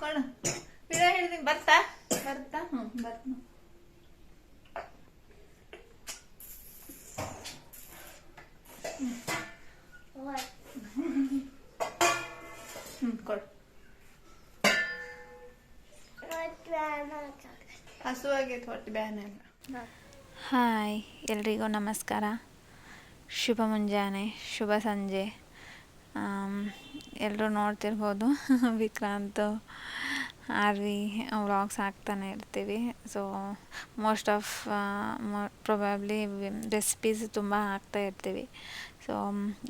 ಕೊಡು. ಬಿಡ ಹೇಳ್ತೀನಿ ಬರ್ತಾ? ಬರ್ತಾ? ಹ್ಞೂ ಬರ್ತಾ. ಹ್ಞೂ ಕೊಡು. ಹಸುವಾಗೈತೆ ಹೊಟ್ಟೆ ಬ್ಯಾನೆಲ್ಲ ಹಾಯ್ ಎಲ್ರಿಗೂ ನಮಸ್ಕಾರ. ಶುಭ ಮುಂಜಾನೆ, ಶುಭ ಸಂಜೆ. ಎಲ್ಲರೂ ನೋಡ್ತಿರ್ಬೋದು. ವಿಕ್ರಾಂತ್ ಆರ್ ವಿ ವ್ಲಾಗ್ಸ್ ಹಾಕ್ತಾನೆ ಇರ್ತೀವಿ. So most of probably recipes ತುಂಬ ಹಾಕ್ತಾ ಇರ್ತೀವಿ. ಸೊ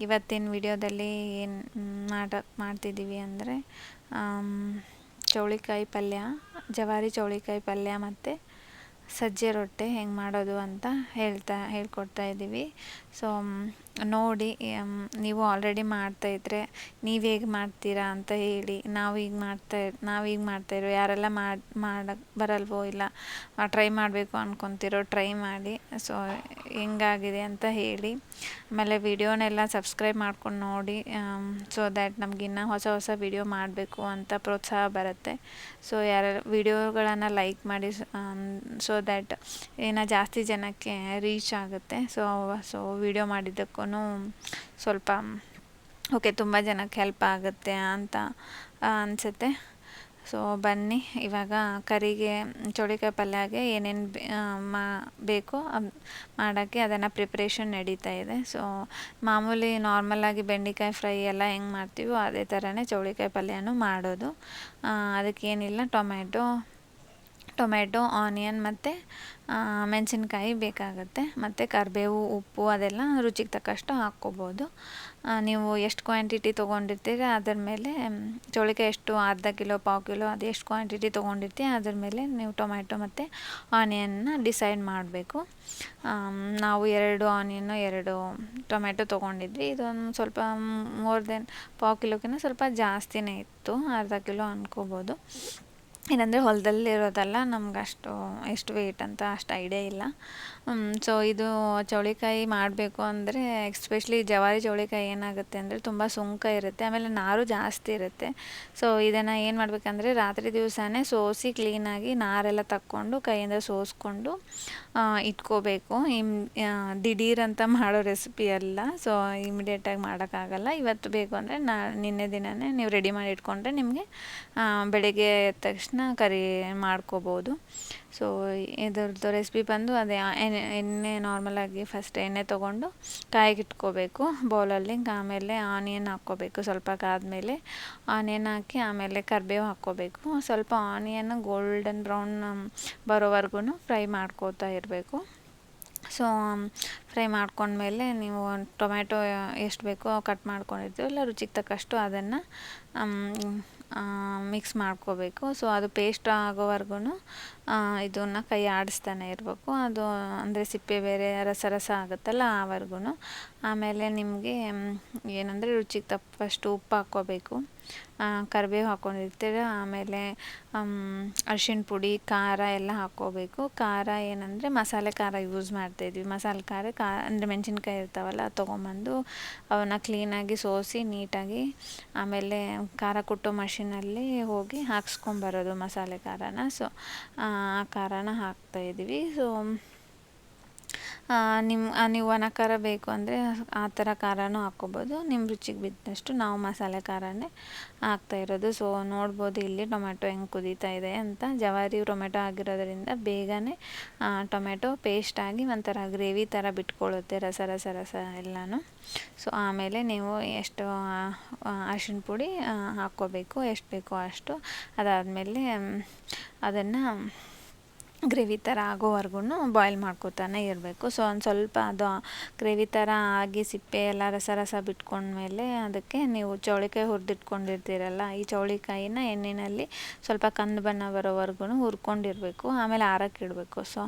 ಇವತ್ತಿನ ವಿಡಿಯೋದಲ್ಲಿ ಏನು ಮಾಡ ಮಾಡ್ತಿದ್ದೀವಿ ಅಂದರೆ ಚೌಳಿಕಾಯಿ ಪಲ್ಯ, ಜವಾರಿ ಚೌಳಿಕಾಯಿ ಪಲ್ಯ ಮತ್ತು ಸಜ್ಜೆ ರೊಟ್ಟಿ ಹೆಂಗೆ ಮಾಡೋದು ಅಂತ ಹೇಳ್ತಾ ಹೇಳ್ಕೊಡ್ತಾ ಇದ್ದೀವಿ. ಸೊ ನೋಡಿ ನೀವು ಆಲ್ರೆಡಿ ಮಾಡ್ತಾ ಇದ್ದರೆ ನೀವು ಹೇಗೆ ಮಾಡ್ತೀರಾ ಅಂತ ಹೇಳಿ. ನಾವು ಈಗ ಮಾಡ್ತಾ, ನಾವು ಈಗ ಮಾಡ್ತಾಯಿರೋ ಯಾರೆಲ್ಲ ಮಾಡಿ ಮಾಡಕ್ಕೆ ಬರಲ್ವೋ ಇಲ್ಲ ಟ್ರೈ ಮಾಡಬೇಕು ಅಂದ್ಕೊತಿರೋ ಟ್ರೈ ಮಾಡಿ. ಸೊ ಹೆಂಗಾಗಿದೆ ಅಂತ ಹೇಳಿ. ಆಮೇಲೆ ವಿಡಿಯೋನೆಲ್ಲ ಸಬ್ಸ್ಕ್ರೈಬ್ ಮಾಡ್ಕೊಂಡು ನೋಡಿ ಸೊ ದ್ಯಾಟ್ ನಮಗಿನ್ನ ಹೊಸ ಹೊಸ ವಿಡಿಯೋ ಮಾಡಬೇಕು ಅಂತ ಪ್ರೋತ್ಸಾಹ ಬರುತ್ತೆ. ಸೊ ಯಾರ, ವಿಡಿಯೋಗಳನ್ನು ಲೈಕ್ ಮಾಡಿ, ಸೊ ದ್ಯಾಟ್ ಏನೋ ಜಾಸ್ತಿ ಜನಕ್ಕೆ ರೀಚ್ ಆಗುತ್ತೆ. ಸೊ ಸೊ ವಿಡಿಯೋ ಮಾಡಿದ್ದಕ್ಕೂ ಸ್ವಲ್ಪ, ಓಕೆ, ತುಂಬ ಜನಕ್ಕೆ ಹೆಲ್ಪ್ ಆಗುತ್ತೆ ಅಂತ ಅನಿಸುತ್ತೆ. ಸೊ ಬನ್ನಿ, ಇವಾಗ ಕರಿಗೆ ಚೌಳಿಕಾಯಿ ಪಲ್ಯಗೆ ಏನೇನು ಮಾ, ಬೇಕೋ ಮಾಡೋಕ್ಕೆ ಅದನ್ನು ಪ್ರಿಪ್ರೇಷನ್ ನಡೀತಾ ಇದೆ. ಸೊ ಮಾಮೂಲಿ ನಾರ್ಮಲಾಗಿ ಬೆಂಡೆಕಾಯಿ ಫ್ರೈ ಎಲ್ಲ ಹೆಂಗೆ ಮಾಡ್ತೀವೋ ಅದೇ ಥರನೇ ಚೌಳಿಕಾಯಿ ಪಲ್ಯನೂ ಮಾಡೋದು. ಅದಕ್ಕೇನಿಲ್ಲ ಟೊಮೆಟೊ ಟೊಮೆಟೊ ಆನಿಯನ್ ಮತ್ತು ಮೆಣಸಿನ್ಕಾಯಿ ಬೇಕಾಗುತ್ತೆ. ಮತ್ತು ಕರಿಬೇವು, ಉಪ್ಪು ಅದೆಲ್ಲ ರುಚಿಗೆ ತಕ್ಕಷ್ಟು ಹಾಕ್ಕೋಬೋದು. ನೀವು ಎಷ್ಟು ಕ್ವಾಂಟಿಟಿ ತೊಗೊಂಡಿರ್ತೀರ ಅದ್ರ ಮೇಲೆ ಚೌಳಿಕೆ ಎಷ್ಟು, ಅರ್ಧ ಕಿಲೋ, ಪಾವು ಕಿಲೋ, ಅದು ಎಷ್ಟು ಕ್ವಾಂಟಿಟಿ ತೊಗೊಂಡಿರ್ತೀವಿ ಅದ್ರ ಮೇಲೆ ನೀವು ಟೊಮೆಟೊ ಮತ್ತು ಆನಿಯನ್ನ ಡಿಸೈಡ್ ಮಾಡಬೇಕು. ನಾವು ಎರಡು ಆನಿಯನ್ನು ಎರಡು ಟೊಮೆಟೊ ತೊಗೊಂಡಿದ್ವಿ. ಇದೊಂದು ಸ್ವಲ್ಪ ಮೋರ್ ದೆನ್ ಪಾವು ಕಿಲೋಕ್ಕಿಂತ ಸ್ವಲ್ಪ ಜಾಸ್ತಿನೇ ಇತ್ತು. ಅರ್ಧ ಕಿಲೋ ಅನ್ಕೋಬೋದು. ಏನಂದರೆ ಹೊಲದಲ್ಲಿ ಇರೋದಲ್ಲ ನಮ್ಗೆ ಅಷ್ಟು ಎಷ್ಟು ವೆಯ್ಟ್ ಅಂತ ಅಷ್ಟು ಐಡಿಯಾ ಇಲ್ಲ. ಸೊ ಇದು ಚೌಳಿಕಾಯಿ ಮಾಡಬೇಕು ಅಂದರೆ ಎಸ್ಪೆಷಲಿ ಜವಾರಿ ಚೌಳಿಕಾಯಿ ಏನಾಗುತ್ತೆ ಅಂದರೆ ತುಂಬ ಸುಂಕ ಇರುತ್ತೆ, ಆಮೇಲೆ ನಾರು ಜಾಸ್ತಿ ಇರುತ್ತೆ. ಸೊ ಇದನ್ನು ಏನು ಮಾಡಬೇಕಂದ್ರೆ ರಾತ್ರಿ ದಿವಸನೇ ಸೋಸಿ ಕ್ಲೀನಾಗಿ ನಾರೆಲ್ಲ ತಕ್ಕೊಂಡು ಕೈಯಿಂದ ಸೋಸ್ಕೊಂಡು ಇಟ್ಕೋಬೇಕು. ಇಮ್ ದಿಢೀರಂತ ಮಾಡೋ ರೆಸಿಪಿ ಅಲ್ಲ ಸೊ ಇಮಿಡಿಯೇಟಾಗಿ ಮಾಡೋಕ್ಕಾಗಲ್ಲ. ಇವತ್ತು ಬೇಕು ಅಂದರೆ ನಾ, ನಿನ್ನೆ ದಿನವೇ ನೀವು ರೆಡಿ ಮಾಡಿ ಇಟ್ಕೊಂಡ್ರೆ ನಿಮಗೆ ಬೆಳಗ್ಗೆ ತಕ್ಷಣ ಕರಿ ಮಾಡ್ಕೋಬೋದು. ಸೊ ಇದ್ರದ್ದು ರೆಸಿಪಿ ಬಂದು ಅದೇ ಎಣ್ಣೆ ಎಣ್ಣೆ ನಾರ್ಮಲಾಗಿ ಫಸ್ಟ್ ಎಣ್ಣೆ ತೊಗೊಂಡು ಕಾಯಿಗೆ ಇಟ್ಕೋಬೇಕು. ಬೌಲಲ್ಲಿ ಆಮೇಲೆ ಆನಿಯನ್ ಹಾಕ್ಕೋಬೇಕು. ಸ್ವಲ್ಪ ಕಾದ್ಮೇಲೆ ಆನಿಯನ್ ಹಾಕಿ ಆಮೇಲೆ ಕರಿಬೇವು ಹಾಕ್ಕೋಬೇಕು. ಸ್ವಲ್ಪ ಆನಿಯನ್ ಗೋಲ್ಡನ್ ಬ್ರೌನ್ ಬರೋವರೆಗೂ ಫ್ರೈ ಮಾಡ್ಕೋತಾ ಇರಬೇಕು. ಸೊ ಫ್ರೈ ಮಾಡ್ಕೊಂಡ್ಮೇಲೆ ನೀವು ಟೊಮೆಟೊ ಎಷ್ಟು ಬೇಕೋ ಕಟ್ ಮಾಡ್ಕೊಂಡಿರ್ತೀವಲ್ಲ ರುಚಿಗೆ ತಕ್ಕಷ್ಟು ಅದನ್ನು ಮಿಕ್ಸ್ ಮಾಡ್ಕೋಬೇಕು. ಸೊ ಅದು ಪೇಸ್ಟ್ ಆಗೋವರೆಗೂ ಇದನ್ನು ಕೈ ಆಡಿಸ್ತಾನೆ ಇರಬೇಕು. ಅದು ಅಂದರೆ ಸಿಪ್ಪೆ ಬೇರೆ ರಸ ರಸ ಆಗುತ್ತಲ್ಲ ಆವರೆಗೂ ಆಮೇಲೆ ನಿಮಗೆ ಏನಂದರೆ ರುಚಿಗೆ ತಪ್ಪಷ್ಟು ಉಪ್ಪು ಹಾಕ್ಕೋಬೇಕು. ಕರಿಬೇವು ಹಾಕ್ಕೊಂಡಿರ್ತೀರ ಆಮೇಲೆ ಅರ್ಶಿಣ ಪುಡಿ, ಖಾರ ಎಲ್ಲ ಹಾಕ್ಕೋಬೇಕು. ಖಾರ ಏನಂದರೆ ಮಸಾಲೆ ಖಾರ ಯೂಸ್ ಮಾಡ್ತಾಯಿದ್ವಿ ಮಸಾಲೆ ಖಾರ, ಖಾ, ಅಂದರೆ ಮೆಣಸಿನ್ಕಾಯಿ ಇರ್ತಾವಲ್ಲ ತೊಗೊಂಬಂದು ಅವನ್ನ ಕ್ಲೀನಾಗಿ ಸೋಸಿ ನೀಟಾಗಿ ಆಮೇಲೆ ಖಾರ ಕುಟ್ಟೋ ಮಷಿನಲ್ಲಿ ಹೋಗಿ ಹಾಕ್ಸ್ಕೊಂಬರೋದು ಮಸಾಲೆ ಖಾರನ. ಸೊ ಖಾರನ ಇದ್ದೀವಿ. ಸೊ ನಿಮ್ಮ ನೀವು ಒಣ ಖಾರ ಬೇಕು ಅಂದರೆ ಆ ಥರ ಖಾರನೂ ಹಾಕ್ಕೋಬೋದು. ನಿಮ್ಮ ರುಚಿಗೆ ಬಿದ್ದಷ್ಟು ನಾವು ಮಸಾಲೆ ಖಾರನೇ ಹಾಕ್ತಾ ಇರೋದು. ಸೊ ನೋಡ್ಬೋದು ಇಲ್ಲಿ ಟೊಮೆಟೊ ಹೆಂಗೆ ಕುದೀತಾ ಇದೆ ಅಂತ. ಜವಾರಿ ಟೊಮೆಟೊ ಆಗಿರೋದ್ರಿಂದ ಬೇಗನೆ ಟೊಮೆಟೊ ಪೇಸ್ಟ್ ಆಗಿ ಒಂಥರ ಗ್ರೇವಿ ಥರ ಬಿಟ್ಕೊಳ್ಳುತ್ತೆ ರಸ ರಸ ರಸ ಎಲ್ಲನೂ. ಸೊ ಆಮೇಲೆ ನೀವು ಎಷ್ಟು ಅರಿಶಿಣ ಪುಡಿ ಹಾಕ್ಕೋಬೇಕು. ಎಷ್ಟು ಬೇಕೋ ಅಷ್ಟು. ಅದಾದಮೇಲೆ ಅದನ್ನು ಗ್ರೇವಿ ಥರ ಆಗೋವರೆಗೂ ಬಾಯ್ಲ್ ಮಾಡ್ಕೊತಾನೆ ಇರಬೇಕು. ಸೊ ಒಂದು ಸ್ವಲ್ಪ ಅದು ಗ್ರೇವಿ ಥರ ಆಗಿ ಸಿಪ್ಪೆ ಎಲ್ಲ ರಸ ರಸ ಬಿಟ್ಕೊಂಡ್ಮೇಲೆ ಅದಕ್ಕೆ ನೀವು ಚೌಳಿಕಾಯಿ ಹುರಿದಿಟ್ಕೊಂಡಿರ್ತೀರಲ್ಲ, ಈ ಚೌಳಿಕಾಯಿನ ಎಣ್ಣೆಯಲ್ಲಿ ಸ್ವಲ್ಪ ಕಂದು ಬಣ್ಣ ಬರೋವರೆಗೂ ಹುರ್ಕೊಂಡಿರಬೇಕು, ಆಮೇಲೆ ಆರಕ್ಕಿಡಬೇಕು ಸೊ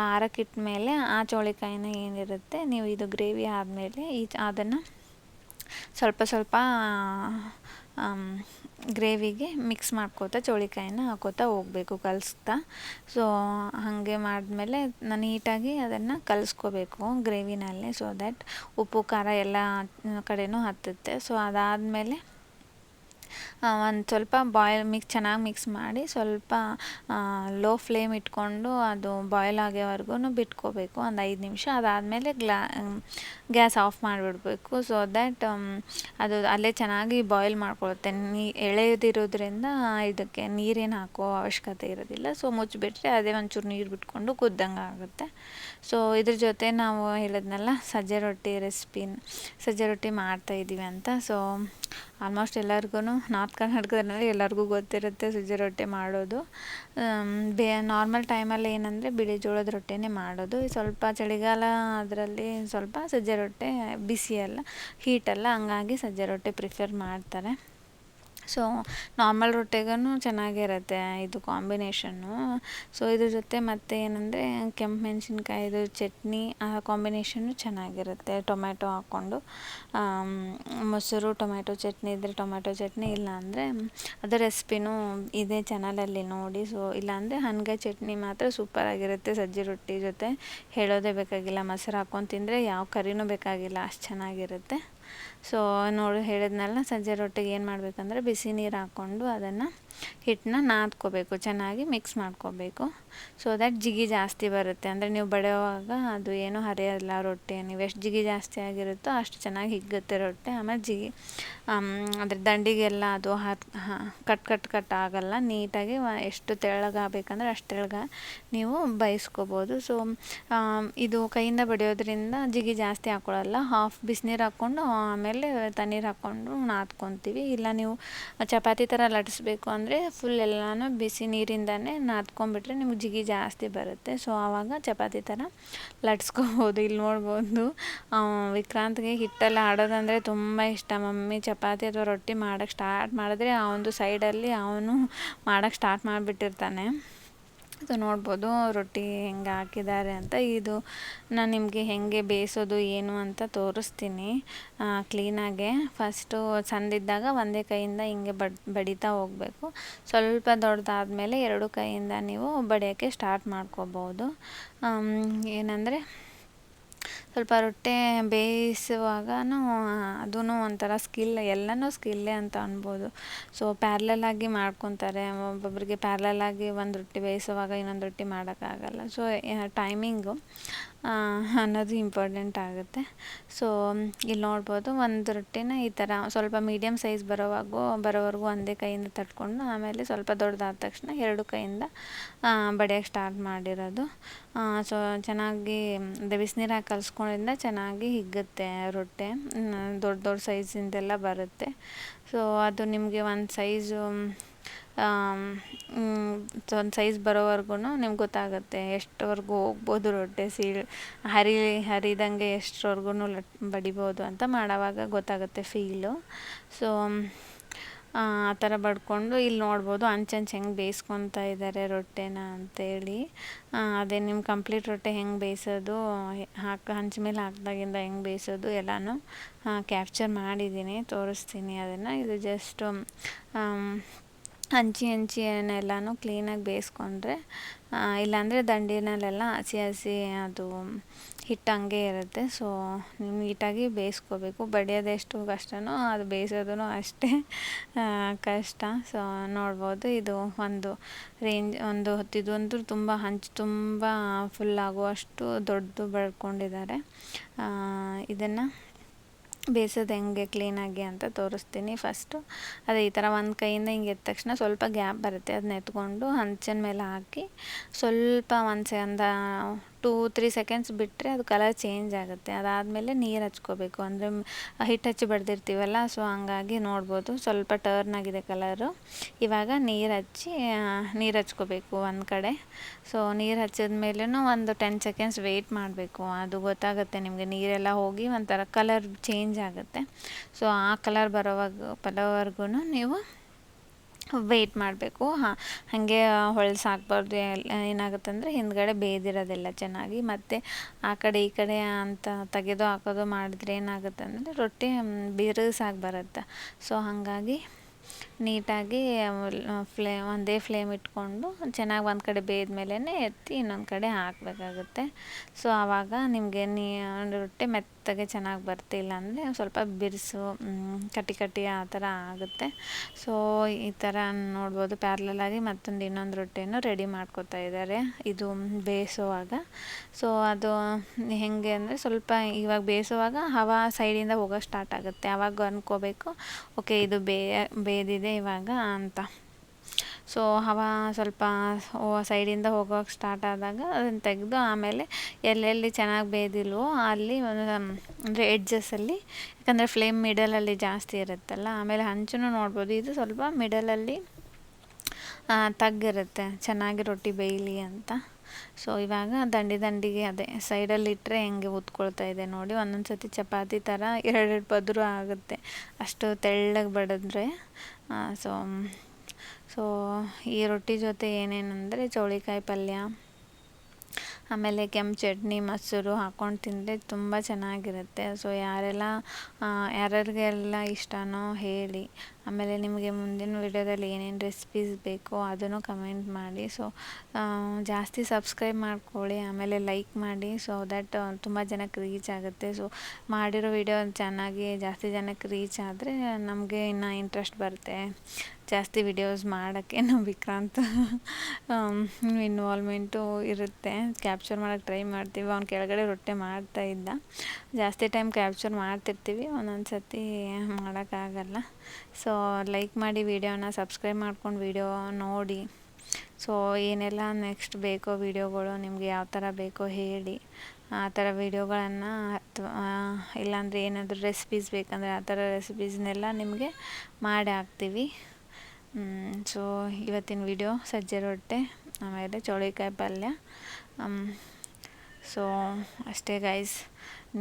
ಆ ಆರಕ್ಕಿಟ್ಮೇಲೆ ಆ ಚೌಳಿಕಾಯಿನ ಏನಿರುತ್ತೆ, ನೀವು ಇದು ಗ್ರೇವಿ ಆದಮೇಲೆ ಈ ಅದನ್ನು ಸ್ವಲ್ಪ ಸ್ವಲ್ಪ ಗ್ರೇವಿಗೆ ಮಿಕ್ಸ್ ಮಾಡ್ಕೋತಾ ಚೌಳಿಕಾಯಿನ ಹಾಕೋತಾ ಹೋಗಬೇಕು, ಕಲಿಸ್ತಾ. ಸೊ ಹಾಗೆ ಮಾಡಿದ್ಮೇಲೆ ನೀಟಾಗಿ ಅದನ್ನು ಕಲಿಸ್ಕೋಬೇಕು ಗ್ರೇವಿನಲ್ಲಿ ಸೊ ದ್ಯಾಟ್ ಉಪ್ಪು, ಖಾರ ಎಲ್ಲ ಕಡೆಯೂ ಹತ್ತುತ್ತೆ. ಸೊ ಅದಾದಮೇಲೆ ಒಂದು ಸ್ವಲ್ಪ ಬಾಯ್ಲ್ ಮಿಕ್ಸ್ ಚೆನ್ನಾಗಿ ಮಿಕ್ಸ್ ಮಾಡಿ ಸ್ವಲ್ಪ ಲೋ ಫ್ಲೇಮ್ ಇಟ್ಕೊಂಡು ಅದು ಬಾಯ್ಲ್ ಆಗೋವರೆಗೂ ಬಿಟ್ಕೋಬೇಕು. ಒಂದು ಐದು ನಿಮಿಷ ಅದಾದಮೇಲೆ ಗ್ಲಾ, ಗ್ಯಾಸ್ ಆಫ್ ಮಾಡಿಬಿಡ್ಬೇಕು. ಸೊ ದ್ಯಾಟ್ ಅದು ಅಲ್ಲೇ ಚೆನ್ನಾಗಿ ಬಾಯ್ಲ್ ಮಾಡ್ಕೊಳುತ್ತೆ. ನೀ, ಎಳೆದಿರೋದ್ರಿಂದ ಇದಕ್ಕೆ ನೀರೇನು ಹಾಕೋ ಅವಶ್ಯಕತೆ ಇರೋದಿಲ್ಲ. ಸೊ ಮುಚ್ಚಿಬಿಟ್ರೆ ಅದೇ ಒಂಚೂರು ನೀರು ಬಿಟ್ಕೊಂಡು ಕುದ್ದಂಗೆ ಆಗುತ್ತೆ. ಸೊ ಇದ್ರ ಜೊತೆ ನಾವು ಹೇಳಿದ್ನಲ್ಲ, ಸಜ್ಜೆ ರೊಟ್ಟಿ ರೆಸಿಪಿನ ಸಜ್ಜೆ ರೊಟ್ಟಿ ಮಾಡ್ತಾಯಿದ್ದೀವಿ ಅಂತ. ಸೊ ಆಲ್ಮೋಸ್ಟ್ ಎಲ್ಲರಿಗೂ ನಾರ್ತ್ ಕರ್ನಾಟಕದಲ್ಲಿ ಎಲ್ಲರಿಗೂ ಗೊತ್ತಿರುತ್ತೆ ಸಜ್ಜೆ ರೊಟ್ಟಿ ಮಾಡೋದು. ಬೇ, ನಾರ್ಮಲ್ ಟೈಮಲ್ಲಿ ಏನಂದರೆ ಬಿಳಿ ಜೋಳದ ರೊಟ್ಟಿನೇ ಮಾಡೋದು. ಸ್ವಲ್ಪ ಚಳಿಗಾಲ ಅದರಲ್ಲಿ ಸ್ವಲ್ಪ ಸಜ್ಜೆ ರೊಟ್ಟಿ ಬಿಸಿ ಅಲ್ಲ ಹೀಟಲ್ಲ, ಹಂಗಾಗಿ ಸಜ್ಜೆ ರೊಟ್ಟಿ ಪ್ರಿಫರ್ ಮಾಡ್ತಾರೆ. ಸೊ ನಾರ್ಮಲ್ ರೊಟ್ಟಿಗೂ ಚೆನ್ನಾಗಿರುತ್ತೆ ಇದು ಕಾಂಬಿನೇಷನ್ನು. ಸೊ ಇದ್ರ ಜೊತೆ ಮತ್ತು ಏನಂದರೆ ಕೆಂಪು ಮೆಣಸಿನ್ಕಾಯಿದು, ಚಟ್ನಿ ಆ ಕಾಂಬಿನೇಷನ್ನು ಚೆನ್ನಾಗಿರುತ್ತೆ. ಟೊಮ್ಯಾಟೊ ಹಾಕ್ಕೊಂಡು ಮೊಸರು, ಟೊಮ್ಯಾಟೊ ಚಟ್ನಿ ಇದ್ದರೆ ಟೊಮ್ಯಾಟೊ ಚಟ್ನಿ ಇಲ್ಲ ಅಂದರೆ ಅದು ರೆಸಿಪಿನೂ ಇದೇ ಚಾನಲಲ್ಲಿ ನೋಡಿ. ಸೊ ಇಲ್ಲಾಂದರೆ ಹನ್ಗಾಯಿ ಚಟ್ನಿ ಮಾತ್ರ ಸೂಪರಾಗಿರುತ್ತೆ ಸಜ್ಜೆ ರೊಟ್ಟಿ ಜೊತೆ. ಹೇಳೋದೇ ಬೇಕಾಗಿಲ್ಲ. ಮೊಸರು ಹಾಕ್ಕೊಂಡು ತಿಂದರೆ ಯಾವ ಕರಿನೂ ಬೇಕಾಗಿಲ್ಲ. ಅಷ್ಟು ಚೆನ್ನಾಗಿರುತ್ತೆ. ಸೊ ನೋಡಿ, ಹೇಳಿದ್ನಲ್ಲ ಸಜ್ಜೆ ರೊಟ್ಟಿಗೆ ಏನು ಮಾಡಬೇಕಂದ್ರೆ ಬಿಸಿ ನೀರು ಹಾಕ್ಕೊಂಡು ಅದನ್ನು ಹಿಟ್ಟನ್ನ ನಾದ್ಕೋಬೇಕು, ಚೆನ್ನಾಗಿ ಮಿಕ್ಸ್ ಮಾಡ್ಕೋಬೇಕು. ಸೊ ದ್ಯಾಟ್ ಜಿಗಿ ಜಾಸ್ತಿ ಬರುತ್ತೆ. ಅಂದರೆ ನೀವು ಬಡಿಯುವಾಗ ಅದು ಏನೂ ಹರಿಯೋಲ್ಲ ರೊಟ್ಟಿ. ನೀವು ಎಷ್ಟು ಜಿಗಿ ಜಾಸ್ತಿ ಆಗಿರುತ್ತೋ ಅಷ್ಟು ಚೆನ್ನಾಗಿ ಹಿಗ್ಗುತ್ತೆ ರೊಟ್ಟಿ. ಆಮೇಲೆ ಜಿಗಿ ಅದ್ರ ದಂಡಿಗೆಲ್ಲ ಅದು ಹತ್ ಕಟ್ ಕಟ್ ಕಟ್ ಆಗೋಲ್ಲ. ನೀಟಾಗಿ ಎಷ್ಟು ತೆಳ್ಳಗಾಗಬೇಕಂದ್ರೆ ಅಷ್ಟು ತೆಳಗ ನೀವು ಬಯಸ್ಕೋಬೋದು ಸೊ ಇದು ಕೈಯಿಂದ ಬಡಿಯೋದ್ರಿಂದ ಜಿಗಿ ಜಾಸ್ತಿ ಹಾಕ್ಕೊಳ್ಳಲ್ಲ ಹಾಫ್ ಬಿಸಿನೀರು ಹಾಕ್ಕೊಂಡು ಆಮೇಲೆ ತಣ್ಣೀರು ಹಾಕ್ಕೊಂಡು ನಾದ್ಕೊತೀವಿ. ಇಲ್ಲ ನೀವು ಚಪಾತಿ ಥರ ಲಟ್ಟಿಸ್ಬೇಕು ಅಂದರೆ ಫುಲ್ ಎಲ್ಲನೂ ಬಿಸಿ ನೀರಿಂದನೇ ನಾದ್ಕೊಂಡ್ಬಿಟ್ರೆ ನಿಮ್ಗೆ ಜಿಗಿ ಜಾಸ್ತಿ ಬರುತ್ತೆ. ಸೊ ಆವಾಗ ಚಪಾತಿ ಥರ ಲಟ್ಸ್ಕೋಬೋದು. ಇಲ್ಲಿ ನೋಡ್ಬೋದು ವಿಕ್ರಾಂತ್ಗೆ ಹಿಟ್ಟಲ್ಲಿ ಆಡೋದಂದರೆ ತುಂಬ ಇಷ್ಟ. ಮಮ್ಮಿ ಚಪಾತಿ ಅಥವಾ ರೊಟ್ಟಿ ಮಾಡೋಕ್ಕೆ ಸ್ಟಾರ್ಟ್ ಮಾಡಿದ್ರೆ ಆ ಒಂದು ಸೈಡಲ್ಲಿ ಅವನು ಮಾಡೋಕ್ಕೆ ಸ್ಟಾರ್ಟ್ ಮಾಡಿಬಿಟ್ಟಿರ್ತಾನೆ. ಸೊ ನೋಡ್ಬೋದು, ರೊಟ್ಟಿ ಹೆಂಗೆ ಹಾಕಿದ್ದಾರೆ ಅಂತ. ಇದು ನಾನು ನಿಮಗೆ ಹೆಂಗೆ ಬೇಯಿಸೋದು, ಏನು ಅಂತ ತೋರಿಸ್ತೀನಿ. ಕ್ಲೀನಾಗೆ ಫಸ್ಟು ಸಣ್ಣದಿದ್ದಾಗ ಒಂದೇ ಕೈಯಿಂದ ಹಿಂಗೆ ಬಡ್, ಬಡಿತಾ ಹೋಗಬೇಕು. ಸ್ವಲ್ಪ ದೊಡ್ಡದಾದ್ಮೇಲೆ ಎರಡು ಕೈಯಿಂದ ನೀವು ಬಡಿಯೋಕ್ಕೆ ಸ್ಟಾರ್ಟ್ ಮಾಡ್ಕೋಬೋದು. ಏನಂದರೆ ಸ್ವಲ್ಪ ರೊಟ್ಟಿ ಬೇಯಿಸುವಾಗ ಅದೂ ಒಂಥರ ಸ್ಕಿಲ್, ಎಲ್ಲನೂ ಸ್ಕಿಲ್ಲೇ ಅಂತ ಅನ್ಬೋದು. ಸೊ ಪ್ಯಾರ್ಲಲ್ಲಾಗಿ ಮಾಡ್ಕೊತಾರೆ. ಒಬ್ಬೊಬ್ಬರಿಗೆ ಪ್ಯಾರ್ಲಲ್ಲಾಗಿ ಒಂದು ರೊಟ್ಟಿ ಬೇಯಿಸುವಾಗ ಇನ್ನೊಂದು ರೊಟ್ಟಿ ಮಾಡೋಕ್ಕಾಗಲ್ಲ. ಸೊ ಟೈಮಿಂಗು ಅನ್ನೋದು ಇಂಪಾರ್ಟೆಂಟ್ ಆಗುತ್ತೆ. ಸೊ ಇಲ್ಲಿ ನೋಡ್ಬೋದು ಒಂದು ರೊಟ್ಟಿನ ಈ ಥರ ಸ್ವಲ್ಪ ಮೀಡಿಯಮ್ ಸೈಜ್ ಬರೋವಾಗೂ, ಬರೋವರೆಗೂ ಒಂದೇ ಕೈಯಿಂದ ತಟ್ಕೊಂಡು, ಆಮೇಲೆ ಸ್ವಲ್ಪ ದೊಡ್ಡದಾದ ತಕ್ಷಣ ಎರಡು ಕೈಯಿಂದ ಬಡಿಯೋಕ್ಕೆ ಸ್ಟಾರ್ಟ್ ಮಾಡಿರೋದು. ಸೊ ಚೆನ್ನಾಗಿ ಅದೇ ಬಿಸಿನೀರು ಹಾಕಿ ಕಲ್ಸ್ಕೊಂಡಿಂದ ಚೆನ್ನಾಗಿ ಹಿಗ್ಗುತ್ತೆ ರೊಟ್ಟೆ. ದೊಡ್ಡ ದೊಡ್ಡ ಸೈಜಿಂದೆಲ್ಲ ಬರುತ್ತೆ. ಸೊ ಅದು ನಿಮಗೆ ಒಂದು ಸೈಜು ಒಂದು ಸೈಜ್ ಬರೋವರೆಗೂ ನಿಮ್ಗೆ ಗೊತ್ತಾಗುತ್ತೆ ಎಷ್ಟವರೆಗೂ ಹೋಗ್ಬೋದು ರೊಟ್ಟೆ ಸೀಳ್, ಹರಿ, ಹರಿದಂಗೆ ಎಷ್ಟರವರ್ಗೂ ಲಟ್, ಬಡಿಬೋದು ಅಂತ ಮಾಡೋವಾಗ ಗೊತ್ತಾಗುತ್ತೆ ಫೀಲು ಸೊ ಆ ಥರ ಬಡ್ಕೊಂಡು ಇಲ್ಲಿ ನೋಡ್ಬೋದು ಅಂಚಂಚು ಹೆಂಗೆ ಬೇಯಿಸ್ಕೊತಾ ಇದ್ದಾರೆ ರೊಟ್ಟೆನ ಅಂತೇಳಿ. ಅದೇ ನಿಮ್ಮ ಕಂಪ್ಲೀಟ್ ರೊಟ್ಟೆ ಹೆಂಗೆ ಬೇಯಿಸೋದು ಹಾಕಿ ಹಂಚ ಮೇಲೆ ಹಾಕ್ದಾಗಿಂದ ಹೆಂಗೆ ಬೇಯಿಸೋದು ಎಲ್ಲನೂ ಕ್ಯಾಪ್ಚರ್ ಮಾಡಿದ್ದೀನಿ ತೋರಿಸ್ತೀನಿ ಅದನ್ನು. ಇದು ಜಸ್ಟು ಹಂಚಿ ಹಂಚಿ ಏನೆಲ್ಲಾನು ಕ್ಲೀನಾಗಿ ಬೇಯಿಸ್ಕೊಂಡ್ರೆ ಇಲ್ಲಾಂದರೆ ದಂಡಿನಲ್ಲೆಲ್ಲ ಹಸಿ ಹಸಿ ಅದು ಹಿಟ್ಟು ಹಂಗೆ ಇರುತ್ತೆ. ಸೊ ನೀಟಾಗಿ ಬೇಯಿಸ್ಕೋಬೇಕು. ಬಡಿಯೋದು ಎಷ್ಟು ಅದು ಬೇಯಿಸೋದು ಅಷ್ಟೇ ಕಷ್ಟ. ಸೊ ನೋಡ್ಬೋದು ಇದು ಒಂದು ರೇಂಜ್, ಒಂದು ಹೊತ್ತಿದ್ದು ಇದೊಂದು ತುಂಬ ಹಂಚು, ತುಂಬ ಫುಲ್ ಆಗುವಷ್ಟು ದೊಡ್ಡದು ಬಳ್ಕೊಂಡಿದ್ದಾರೆ. ಇದನ್ನು ಬೇಯಿಸೋದು ಹೆಂಗೆ ಕ್ಲೀನಾಗಿ ಅಂತ ತೋರಿಸ್ತೀನಿ ಫಸ್ಟು ಅದೇ ಈ ಥರ ಒಂದು ಕೈಯಿಂದ ಹಿಂಗೆ ಎದ್ದ ತಕ್ಷಣ ಸ್ವಲ್ಪ ಗ್ಯಾಪ್ ಬರುತ್ತೆ. ಅದನ್ನ ಎತ್ಕೊಂಡು ಹಂಚಿನ ಮೇಲೆ ಹಾಕಿ ಸ್ವಲ್ಪ ಒಂದು ಒಂದು ಟೂ, ತ್ರೀ ಸೆಕೆಂಡ್ಸ್ ಬಿಟ್ಟರೆ ಅದು ಕಲರ್ ಚೇಂಜ್ ಆಗುತ್ತೆ. ಅದಾದಮೇಲೆ ನೀರು ಹಚ್ಕೋಬೇಕು. ಅಂದರೆ ಹಿಟ್ಟು ಹಚ್ಚಿ ಬಡ್ದಿರ್ತೀವಲ್ಲ, ಸೊ ಹಂಗಾಗಿ ನೋಡ್ಬೋದು. ಸ್ವಲ್ಪ ಟರ್ನ್ ಆಗಿದೆ ಕಲರು. ಇವಾಗ ನೀರು ಹಚ್ಚಿ ನೀರು ಹಚ್ಕೋಬೇಕು ಒಂದು ಕಡೆ. ಸೊ ನೀರು ಹಚ್ಚಿದ ಮೇಲೂ ಒಂದು ಟೆನ್ ಸೆಕೆಂಡ್ಸ್ ವೆಯ್ಟ್ ಮಾಡಬೇಕು. ಅದು ಗೊತ್ತಾಗುತ್ತೆ ನಿಮಗೆ. ನೀರೆಲ್ಲ ಹೋಗಿ ಒಂಥರ ಕಲರ್ ಚೇಂಜ್ ಆಗುತ್ತೆ. ಸೊ ಆ ಕಲರ್ ಬರೋವಾಗ ಬರೋವರೆಗೂ ನೀವು ವೆಯ್ಟ್ ಮಾಡಬೇಕು. ಹಾಂ, ಹಾಗೆ ಹೊಳ್ಸಿ ಹಾಕ್ಬಾರ್ದು ಏನಾಗುತ್ತೆ ಅಂದರೆ ಹಿಂದ್ಗಡೆ ಬೇಯ್ದಿರೋದೆಲ್ಲ ಚೆನ್ನಾಗಿ ಮತ್ತು ಆ ಕಡೆ ಈ ಕಡೆ ಅಂತ ತೆಗೆದು ಹಾಕೋದು ಮಾಡಿದ್ರೆ ಏನಾಗುತ್ತೆ ಅಂದರೆ ರೊಟ್ಟಿ ಬಿರುಸಾಗಿ ಬರುತ್ತೆ. ಸೊ ಹಾಗಾಗಿ ನೀಟಾಗಿ ಫ್ಲೇ, ಒಂದೇ ಫ್ಲೇಮ್ ಇಟ್ಕೊಂಡು ಚೆನ್ನಾಗಿ ಒಂದು ಕಡೆ ಬೇಯ್ದ ಮೇಲೇ ಎತ್ತಿ ಇನ್ನೊಂದು ಕಡೆ ಹಾಕಬೇಕಾಗುತ್ತೆ. ಸೊ ಆವಾಗ ನಿಮಗೆ ನೀ, ರೊಟ್ಟಿ ಮೆತ್ತಗೆ ಚೆನ್ನಾಗಿ ಬರ್ತಿಲ್ಲ ಅಂದರೆ ಸ್ವಲ್ಪ ಬಿರುಸು ಕಟ್ಟಿ ಕಟ್ಟಿ ಆ ಥರ ಆಗುತ್ತೆ. ಸೊ ಈ ಥರ ನೋಡ್ಬೋದು. ಪ್ಯಾರ್ಲಲಾಗಿ ಮತ್ತೊಂದು ಇನ್ನೊಂದು ರೊಟ್ಟಿಯನ್ನು ರೆಡಿ ಮಾಡ್ಕೋತಾ ಇದ್ದಾರೆ. ಇದು ಬೇಯಿಸುವಾಗ. ಸೊ ಅದು ಹೇಗೆ ಅಂದರೆ ಸ್ವಲ್ಪ ಇವಾಗ ಬೇಯಿಸುವಾಗ ಹವಾ ಸೈಡಿಂದ ಹೋಗೋಕ್ಕೆ ಸ್ಟಾರ್ಟ್ ಆಗುತ್ತೆ. ಆವಾಗ ಅನ್ಕೋಬೇಕು ಓಕೆ ಇದು ಬೇಯ ಬೇಯ್ದಿದೆ ಇವಾಗ ಅಂತ. ಸೊ ಹವಾ ಸ್ವಲ್ಪ ಸೈಡಿಂದ ಹೋಗೋಕೆ ಸ್ಟಾರ್ಟ್ ಆದಾಗ ಅದನ್ನು ತೆಗೆದು ಆಮೇಲೆ ಎಲ್ಲೆಲ್ಲಿ ಚೆನ್ನಾಗಿ ಬೇಯ್ದಿಲ್ವೋ ಅಲ್ಲಿ ಅಂದರೆ ಎಡ್ಜಸ್ಸಲ್ಲಿ ಯಾಕಂದರೆ ಫ್ಲೇಮ್ ಮಿಡಲಲ್ಲಿ ಜಾಸ್ತಿ ಇರುತ್ತಲ್ಲ, ಆಮೇಲೆ ಹಂಚು ನೋಡ್ಬೋದು. ಇದು ಸ್ವಲ್ಪ ಮಿಡಲಲ್ಲಿ ತಗ್ಗಿರುತ್ತೆ, ಚೆನ್ನಾಗಿ ರೊಟ್ಟಿ ಬೇಯಲಿ ಅಂತ. ಸೊ ಇವಾಗ ದಂಡಿ ದಂಡಿಗೆ ಅದೇ ಸೈಡಲ್ಲಿ ಇಟ್ಟರೆ ಹೆಂಗೆ ಉತ್ಕೊಳ್ತಾ ಇದೆ ನೋಡಿ. ಒಂದೊಂದು ಸತಿ ಚಪಾತಿ ಥರ ಎರಡೆರಡು ಪದರು ಆಗುತ್ತೆ. ಅಷ್ಟು ತೆಳ್ಳಗೆ ಬಡಿದ್ರೆ ಸೊ ಸೊ, ಈ ರೊಟ್ಟಿ ಜೊತೆ ಏನೇನಂದರೆ ಚೌಳಿಕಾಯಿ ಪಲ್ಯ, ಆಮೇಲೆ ಕೆಂಪು ಚಟ್ನಿ, ಮೊಸರು ಹಾಕ್ಕೊಂಡು ತಿಂದರೆ ತುಂಬ ಚೆನ್ನಾಗಿರುತ್ತೆ. ಸೊ, ಯಾರೆಲ್ಲ ಯಾರ್ಯಾರಿಗೆಲ್ಲ ಇಷ್ಟನೋ ಹೇಳಿ ಆಮೇಲೆ ನಿಮಗೆ ಮುಂದಿನ ವಿಡಿಯೋದಲ್ಲಿ ಏನೇನು ರೆಸಿಪೀಸ್ ಬೇಕೋ ಅದನ್ನು ಕಮೆಂಟ್ ಮಾಡಿ. ಸೊ ಜಾಸ್ತಿ ಸಬ್ಸ್ಕ್ರೈಬ್ ಮಾಡ್ಕೊಳ್ಳಿ, ಆಮೇಲೆ ಲೈಕ್ ಮಾಡಿ. ಸೊ ದ್ಯಾಟ್ ತುಂಬ ಜನಕ್ಕೆ ರೀಚ್ ಆಗುತ್ತೆ. ಸೊ ಮಾಡಿರೋ ವಿಡಿಯೋ ಚೆನ್ನಾಗಿ ಜಾಸ್ತಿ ಜನಕ್ಕೆ ರೀಚ್ ಆದರೆ ನಮಗೆ ಇನ್ನು ಇಂಟ್ರೆಸ್ಟ್ ಬರುತ್ತೆ. ಜಾಸ್ತಿ ವಿಡಿಯೋಸ್ ಮಾಡೋಕ್ಕೆ ನಾವು ವಿಕ್ರಾಂತ್ ಇನ್ವಾಲ್ವ್ಮೆಂಟು ಇರುತ್ತೆ. ಕ್ಯಾಪ್ಚರ್ ಮಾಡೋಕ್ಕೆ ಟ್ರೈ ಮಾಡ್ತೀವಿ. ಅವ್ನು ಕೆಳಗಡೆ ರೊಟ್ಟೆ ಮಾಡ್ತಾ ಇದ್ದ. ಜಾಸ್ತಿ ಟೈಮ್ ಕ್ಯಾಪ್ಚರ್ ಮಾಡ್ತಿರ್ತೀವಿ. ಒಂದೊಂದು ಸತಿ ಮಾಡೋಕ್ಕಾಗಲ್ಲ ಸೊ ಲೈಕ್ ಮಾಡಿ ವೀಡಿಯೋನ ಸಬ್ಸ್ಕ್ರೈಬ್ ಮಾಡ್ಕೊಂಡು ವೀಡಿಯೋ ನೋಡಿ. ಸೊ ಏನೆಲ್ಲ ನೆಕ್ಸ್ಟ್ ಬೇಕೋ ವೀಡಿಯೋಗಳು ನಿಮಗೆ ಯಾವ ಥರ ಬೇಕೋ ಹೇಳಿ. ಆ ಥರ ವೀಡಿಯೋಗಳನ್ನು ಅಥವಾ ಇಲ್ಲಾಂದರೆ ಏನಾದರೂ ರೆಸಿಪೀಸ್ ಬೇಕಂದರೆ ಆ ಥರ ರೆಸಿಪೀಸ್ನೆಲ್ಲ ನಿಮಗೆ ಮಾಡಿ ಹಾಕ್ತೀವಿ. ಸೊ ಇವತ್ತಿನ ವಿಡಿಯೋ ಸಜ್ಜೆ ರೊಟ್ಟೆ, ಆಮೇಲೆ ಚೌಳಿಕಾಯಿ ಪಲ್ಯ. ಸೊ ಅಷ್ಟೇ ಗೈಸ್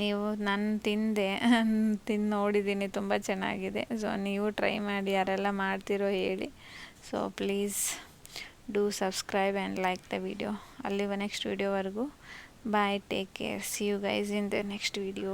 ನೀವು ನಾನು ತಿಂದೆ ತಿಂದು ನೋಡಿದ್ದೀನಿ ತುಂಬ ಚೆನ್ನಾಗಿದೆ. ಸೊ ನೀವು ಟ್ರೈ ಮಾಡಿ, ಯಾರೆಲ್ಲ ಮಾಡ್ತಿರೋ ಹೇಳಿ. So please do subscribe and like the video ಅಲ್ಲಿ next ವೀಡಿಯೋವರೆಗೂ bye take care see you guys in the next video